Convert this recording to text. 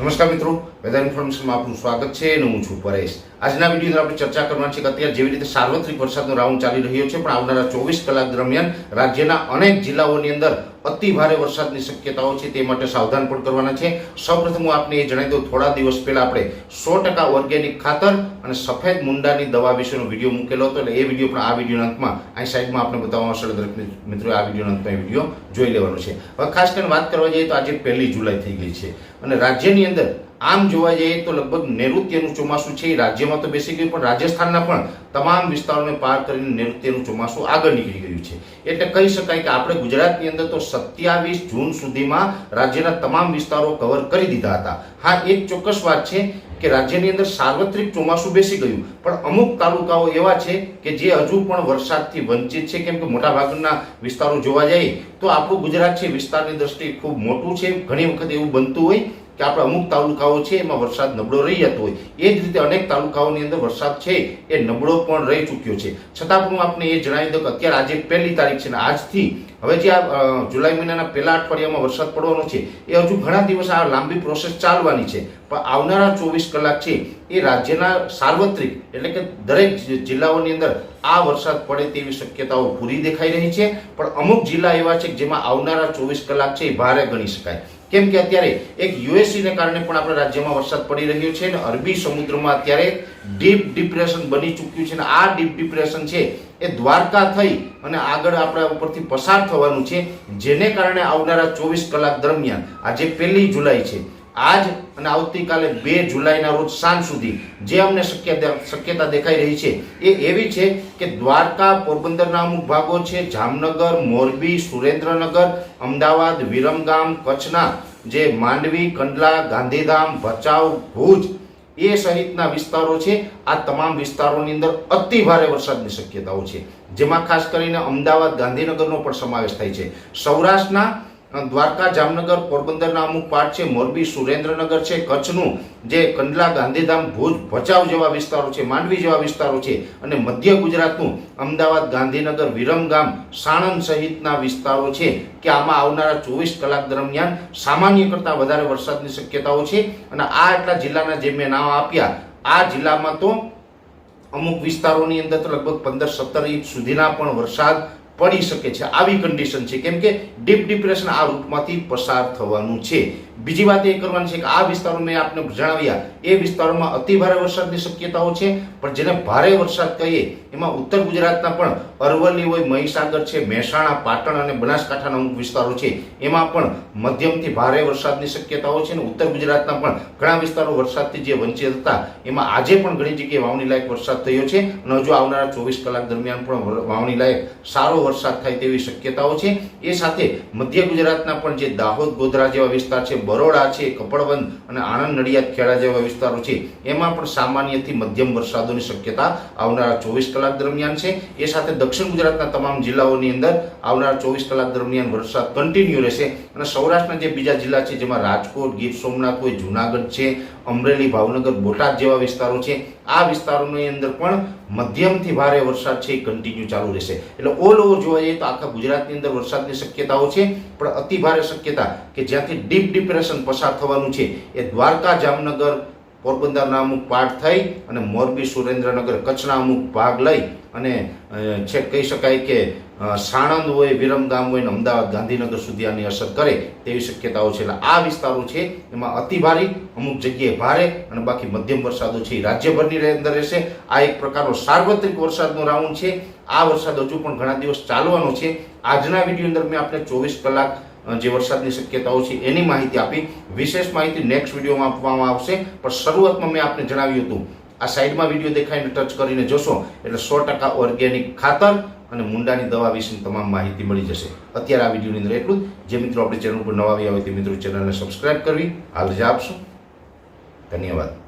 નમસ્કાર મિત્રો. વેધર ઇન્ફોર્મેશનમાં આપનું સ્વાગત છે અને હું છું પરેશ. આજના વીડિયો આપણે ચર્ચા કરવાની છે કે અત્યારે જેવી રીતે સાર્વત્રિક વરસાદનો રાઉન્ડ ચાલી રહ્યો છે, પણ આવનારા ચોવીસ કલાક દરમિયાન રાજ્યના અનેક જિલ્લાઓની અંદર અતિ ભારે વરસાદની શક્યતાઓ છે તે માટે સાવધાન પણ કરવાના છે. સૌપ્રથમ હું આપને એ જણાવી દઉં, થોડા દિવસ પહેલા આપણે સો ટકા ઓર્ગેનિક ખાતર અને સફેદ મુંડાની દવા વિશેનો વીડિયો મૂકેલો હતો. એટલે એ વીડિયો પણ આ વિડીયોના અંતમાં અહીં સાઈડમાં આપણે બતાવવા આવશે. દરેક મિત્રો આ વિડીયોના અંતમાં એ વીડિયો જોઈ લેવાનો છે. હવે ખાસ કરીને વાત કરવા જઈએ તો આજે પહેલી જુલાઈ થઈ ગઈ છે અને રાજ્યની અંદર આમ જોવા જઈએ તો લગભગ નૈઋત્યનું ચોમાસું છે, એ રાજ્યમાં તો બેસી ગયું, પણ રાજસ્થાનના પણ તમામ વિસ્તારોને પાર કરીને નૈઋત્યનું ચોમાસું આગળ નીકળી ગયું છે. એટલે કહી શકાય કે આપણે ગુજરાતની અંદર તો સત્યાવીસ જૂન સુધીમાં રાજ્યના તમામ વિસ્તારો કવર કરી દીધા હતા. હા, એક ચોક્કસ વાત છે કે રાજ્યની અંદર સાર્વત્રિક ચોમાસું બેસી ગયું. પણ અમુક તાલુકાઓ એવા છે કે જે હજુ પણ વરસાદથી વંચિત છે. કેમ કે મોટાભાગના વિસ્તારો જોવા જઈએ તો આપણું ગુજરાત છે વિસ્તારની દ્રષ્ટિએ ખૂબ મોટું છે. ઘણી વખત એવું બનતું હોય કે આપણે અમુક તાલુકાઓ છે એમાં વરસાદ નબળો રહી જતો હોય. એ જ રીતે અનેક તાલુકાઓની અંદર વરસાદ છે એ નબળો પણ રહી ચૂક્યો છે. છતાં પણ હું આપને એ જણાવી દઉં કે અત્યારે આજે પહેલી તારીખ છે ને આજથી હવે જે આ જુલાઈ મહિનાના પહેલા અઠવાડિયામાં વરસાદ પડવાનો છે, એ હજુ ઘણા દિવસ આ લાંબી પ્રોસેસ ચાલવાની છે. પણ આવનારા ચોવીસ કલાક છે, એ રાજ્યના સાર્વત્રિક એટલે કે દરેક જિલ્લાઓની અંદર આ વરસાદ પડે તેવી શક્યતાઓ પૂરી દેખાઈ રહી છે. પણ અમુક જિલ્લા એવા છે કે જેમાં આવનારા ચોવીસ કલાક છે, એ ભારે ગણી શકાય. કેમ કે અત્યારે એક યુએસસીને કારણે પણ આપણા રાજ્યમાં વરસાદ પડી રહ્યો છે અને અરબી સમુદ્રમાં અત્યારે ડીપ ડિપ્રેશન બની ચૂક્યું છે અને આ ડીપ ડિપ્રેશન છે એ દ્વારકા થઈ અને આગળ આપણા ઉપરથી પસાર થવાનું છે, જેને કારણે આવનારા ચોવીસ કલાક દરમિયાન, આજે પહેલી જુલાઈ છે. આજ અને આવતીકાલે બે જુલાઈના રોજ સાંજ સુધી જે અમને શક્યતા દેખાઈ રહી છે, એ એવી છે કે દ્વારકા પોરબંદરના અમુક ભાગો છે, જામનગર, મોરબી, સુરેન્દ્રનગર, અમદાવાદ, વિરમગામ, કચ્છના જે માંડવી, કંડલા, ગાંધીધામ, ભચાઉ, ભુજ એ સહિતના વિસ્તારો છે. આ તમામ વિસ્તારોની અંદર અતિ ભારે વરસાદની શક્યતાઓ છે. જેમાં ખાસ કરીને અમદાવાદ, ગાંધીનગરનો પણ સમાવેશ થાય છે. સૌરાષ્ટ્રના દ્વારકા જામનગર પોરબંદરના અમુક પાર્ટ છે, મોરબી સુરેન્દ્રનગર છે, કચ્છનું જે કંડલા ગાંધીધામ ભુજ ભચાઉ જેવા વિસ્તારો છે, માંડવી જેવા વિસ્તારો છે અને મધ્ય ગુજરાતનું અમદાવાદ ગાંધીનગર વિરમગામ સાણંદ સહિતના વિસ્તારો છે કે આમાં આવનારા ચોવીસ કલાક દરમિયાન સામાન્ય કરતાં વધારે વરસાદની શક્યતાઓ છે અને આ એટલા જિલ્લાના જે મેં નામ આપ્યા, આ જિલ્લામાં તો અમુક વિસ્તારોની અંદર તો લગભગ પંદર સત્તર ઇંચ સુધીના પણ વરસાદ પડી શકે છે. આવી કન્ડિશન છે. કેમ કે ડીપ ડિપ્રેશન આ રૂટમાંથી પસાર થવાનું છે. બીજી વાત એ કરવાની છે કે આ વિસ્તારો મેં આપને જણાવ્યા, એ વિસ્તારોમાં અતિ ભારે વરસાદની શક્યતાઓ છે. પણ જેને ભારે વરસાદ કહીએ એમાં ઉત્તર ગુજરાતના પણ અરવલ્લી હોય, મહીસાગર છે, મહેસાણા, પાટણ અને બનાસકાંઠાના અમુક વિસ્તારો છે. એમાં પણ મધ્યમથી ભારે વરસાદની શક્યતાઓ છે અને ઉત્તર ગુજરાતના પણ ઘણા વિસ્તારો વરસાદથી જે વંચિત હતા, એમાં આજે પણ ઘણી જગ્યાએ વાવણી લાયક વરસાદ થયો છે અને હજુ આવનારા ચોવીસ કલાક દરમિયાન પણ વાવણી લાયક સારો વરસાદ થાય તેવી શક્યતાઓ છે. એ સાથે મધ્ય ગુજરાતના પણ જે દાહોદ, ગોધરા જેવા વિસ્તાર છે, બરોડા છે, કપડવંદ અને આણંદ, નડિયાદ, ખેડા જેવા વિસ્તારો છે, એમાં પણ સામાન્યથી મધ્યમ વરસાદોની શક્યતા આવનારા ચોવીસ કલાક દરમિયાન છે. એ સાથે દક્ષિણ ગુજરાતના તમામ જિલ્લાઓની અંદર આવનાર ચોવીસ કલાક દરમિયાન વરસાદ કન્ટિન્યુ રહેશે. અને સૌરાષ્ટ્રના જે બીજા જિલ્લા છે, જેમાં રાજકોટ, ગીર સોમનાથ હોય, જુનાગઢ છે, અમરેલી, ભાવનગર, બોટાદ જેવા વિસ્તારો છે, આ વિસ્તારોની અંદર પણ મધ્યમથી ભારે વરસાદ છે, એ કન્ટિન્યુ ચાલુ રહેશે. એટલે ઓલ ઓવર જોવા જઈએ તો આખા ગુજરાતની અંદર વરસાદની શક્યતાઓ છે, પણ અતિ ભારે શક્યતા કે જ્યાંથી ડીપ ડિપ્રેશન પસાર થવાનું છે, એ દ્વારકા, જામનગર પોરબંદરના અમુક પાર્ટ થઈ અને મોરબી સુરેન્દ્રનગર કચ્છના અમુક ભાગ લઈ અને છેક કહી શકાય કે સાણંદ હોય, વિરમગામ હોય ને અમદાવાદ ગાંધીનગર સુધી આની અસર કરે તેવી શક્યતાઓ છે. એટલે આ વિસ્તારો છે, એમાં અતિ ભારે, અમુક જગ્યાએ ભારે અને બાકી મધ્યમ વરસાદો છે એ રાજ્યભરની અંદર રહેશે. આ એક પ્રકારનો સાર્વત્રિક વરસાદનો રાઉન્ડ છે. આ વરસાદ હજુ પણ ઘણા દિવસ ચાલવાનો છે. આજના વીડિયો અંદર મેં આપણે ચોવીસ કલાક જે વરસાદની શક્યતાઓ છે એની માહિતી આપી. વિશેષ માહિતી નેક્સ્ટ વિડીયોમાં આપવામાં આવશે. પણ શરૂઆતમાં મેં આપને જણાવ્યું હતું, આ સાઈડમાં વીડિયો દેખાઈને ટચ કરીને જોશો, એટલે સો ટકા ઓર્ગેનિક ખાતર અને મુંડાની દવા વિશેની તમામ માહિતી મળી જશે. અત્યારે આ વિડીયોની અંદર એટલું જ. જે મિત્રો આપણી ચેનલ પર નવા આવ્યા હોય તે મિત્રો ચેનલને સબસ્ક્રાઇબ કરવી. હાલ જ આપશો. ધન્યવાદ.